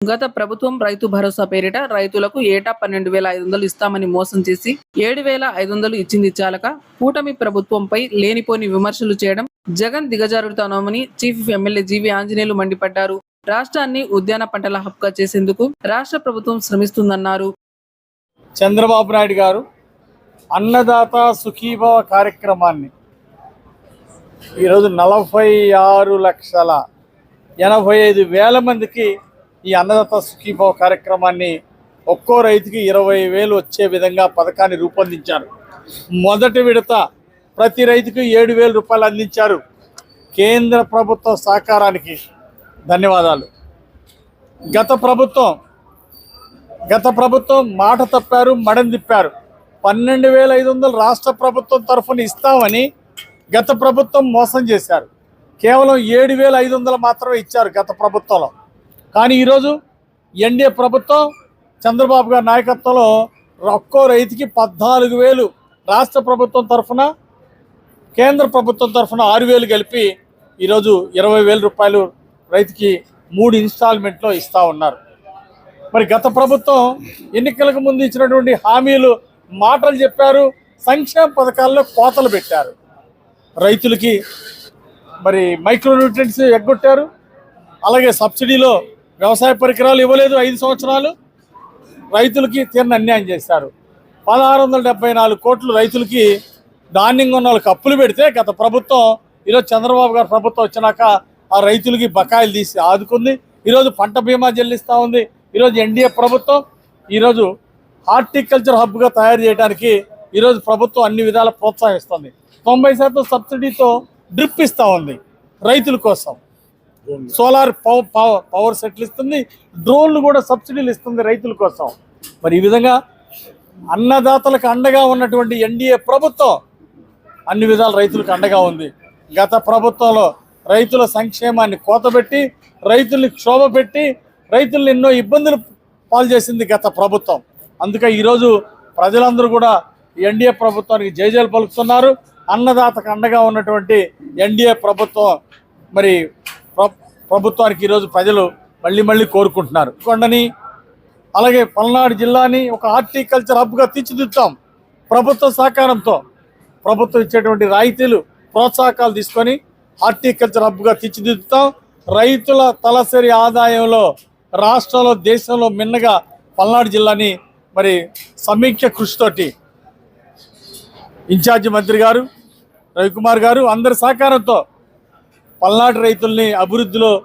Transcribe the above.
గత ప్రభుత్వం రైతు భరోసా పేరిట రైతులకు ఏటా పన్నెండు వేల ఐదు వందలు ఇస్తామని మోసం చేసి ఏడు వేల ఐదు వందలు ఇచ్చింది చాలక కూటమి ప్రభుత్వంపై లేనిపోని విమర్శలు చేయడం జగన్ దిగజారుడుతానమని చీఫ్ ఎమ్మెల్యే జీవి ఆంజనేయులు మండిపడ్డారు. రాష్ట్రాన్ని ఉద్యాన పంటల హబ్గా చేసేందుకు రాష్ట్ర ప్రభుత్వం శ్రమిస్తుందన్నారు. చంద్రబాబు నాయుడు గారు అన్నదాత సుఖీభవ కార్యక్రమాన్ని ఈరోజు నలభై ఆరు లక్షల ఎనభై ఐదు వేల మందికి ఈ అన్నదాత సుఖీభావ కార్యక్రమాన్ని ఒక్కో రైతుకి ఇరవై వేలు వచ్చే విధంగా పథకాన్ని రూపొందించారు. మొదటి విడత ప్రతి రైతుకు ఏడు వేల రూపాయలు అందించారు. కేంద్ర ప్రభుత్వ సహకారానికి ధన్యవాదాలు. గత ప్రభుత్వం గత ప్రభుత్వం మాట తప్పారు మడం తిప్పారు. పన్నెండు వేల ఐదు వందలు రాష్ట్ర ప్రభుత్వం తరఫున ఇస్తామని గత ప్రభుత్వం మోసం చేశారు. కేవలం ఏడు వేల ఐదు వందలు మాత్రమే ఇచ్చారు గత ప్రభుత్వంలో. కానీ ఈరోజు ఎన్డీఏ ప్రభుత్వం చంద్రబాబు గారి నాయకత్వంలో ఒక్కో రైతుకి పద్నాలుగు వేలు రాష్ట్ర ప్రభుత్వం తరఫున కేంద్ర ప్రభుత్వం తరఫున ఆరు వేలు కలిపి ఈరోజు ఇరవై వేల రూపాయలు రైతుకి మూడు ఇన్స్టాల్మెంట్లో ఇస్తూ ఉన్నారు. మరి గత ప్రభుత్వం ఎన్నికలకు ముందు ఇచ్చినటువంటి హామీలు మాటలు చెప్పారు సంక్షేమ పథకాల్లో కోతలు పెట్టారు. రైతులకి మరి మైక్రో న్యూట్రియంట్స్ ఎగ్గొట్టారు అలాగే సబ్సిడీలో వ్యవసాయ పరికరాలు ఇవ్వలేదు ఐదు సంవత్సరాలు. రైతులకి తీరిన అన్యాయం చేశారు. పదహారు వందల డెబ్బై నాలుగు కోట్లు రైతులకి ధాన్యం ఉన్న వాళ్ళకి అప్పులు పెడితే గత ప్రభుత్వం ఈరోజు చంద్రబాబు గారు ప్రభుత్వం వచ్చినాక ఆ రైతులకి బకాయిలు తీసి ఆదుకుంది. ఈరోజు పంట బీమా చెల్లిస్తూ ఉంది. ఈరోజు ఎన్డీఏ ప్రభుత్వం ఈరోజు హార్టికల్చర్ హబ్గా తయారు చేయడానికి ఈరోజు ప్రభుత్వం అన్ని విధాల ప్రోత్సహిస్తుంది. తొంభై శాతం సబ్సిడీతో డ్రిప్ ఇస్తూ ఉంది రైతుల కోసం. సోలార్ పవర్ పవర్ పవర్ సెట్లు ఇస్తుంది. డ్రోన్లు కూడా సబ్సిడీలు ఇస్తుంది రైతుల కోసం. మరి ఈ విధంగా అన్నదాతలకు అండగా ఉన్నటువంటి ఎన్డీఏ ప్రభుత్వం అన్ని విధాల రైతులకు అండగా ఉంది. గత ప్రభుత్వంలో రైతుల సంక్షేమాన్ని కోతబెట్టి రైతుల్ని క్షోభ పెట్టి రైతుల్ని ఎన్నో ఇబ్బందులు పాలు చేసింది గత ప్రభుత్వం. అందుకే ఈరోజు ప్రజలందరూ కూడా ఎన్డీఏ ప్రభుత్వానికి జయజయలు పలుకుతున్నారు. అన్నదాతకు అండగా ఉన్నటువంటి ఎన్డీఏ ప్రభుత్వం మరి ప్రభుత్వానికి ఈరోజు ప్రజలు మళ్ళీ మళ్ళీ కోరుకుంటున్నారు. కొండని అలాగే పల్నాడు జిల్లాని ఒక హార్టికల్చర్ హబ్గా తీర్చిదిద్దాం ప్రభుత్వ సహకారంతో. ప్రభుత్వం ఇచ్చేటువంటి రాయితీలు ప్రోత్సాహకాలు తీసుకొని హార్టికల్చర్ హబ్గా తీర్చిదిద్దుతాం. రైతుల తలసరి ఆదాయంలో రాష్ట్రంలో దేశంలో మిన్నగా పల్నాడు జిల్లాని మరి సమీక్ష కృషితోటి ఇన్ఛార్జి మంత్రి గారు రవికుమార్ గారు అందరి సహకారంతో పల్నాడు రైతుల్ని అభివృద్ధిలో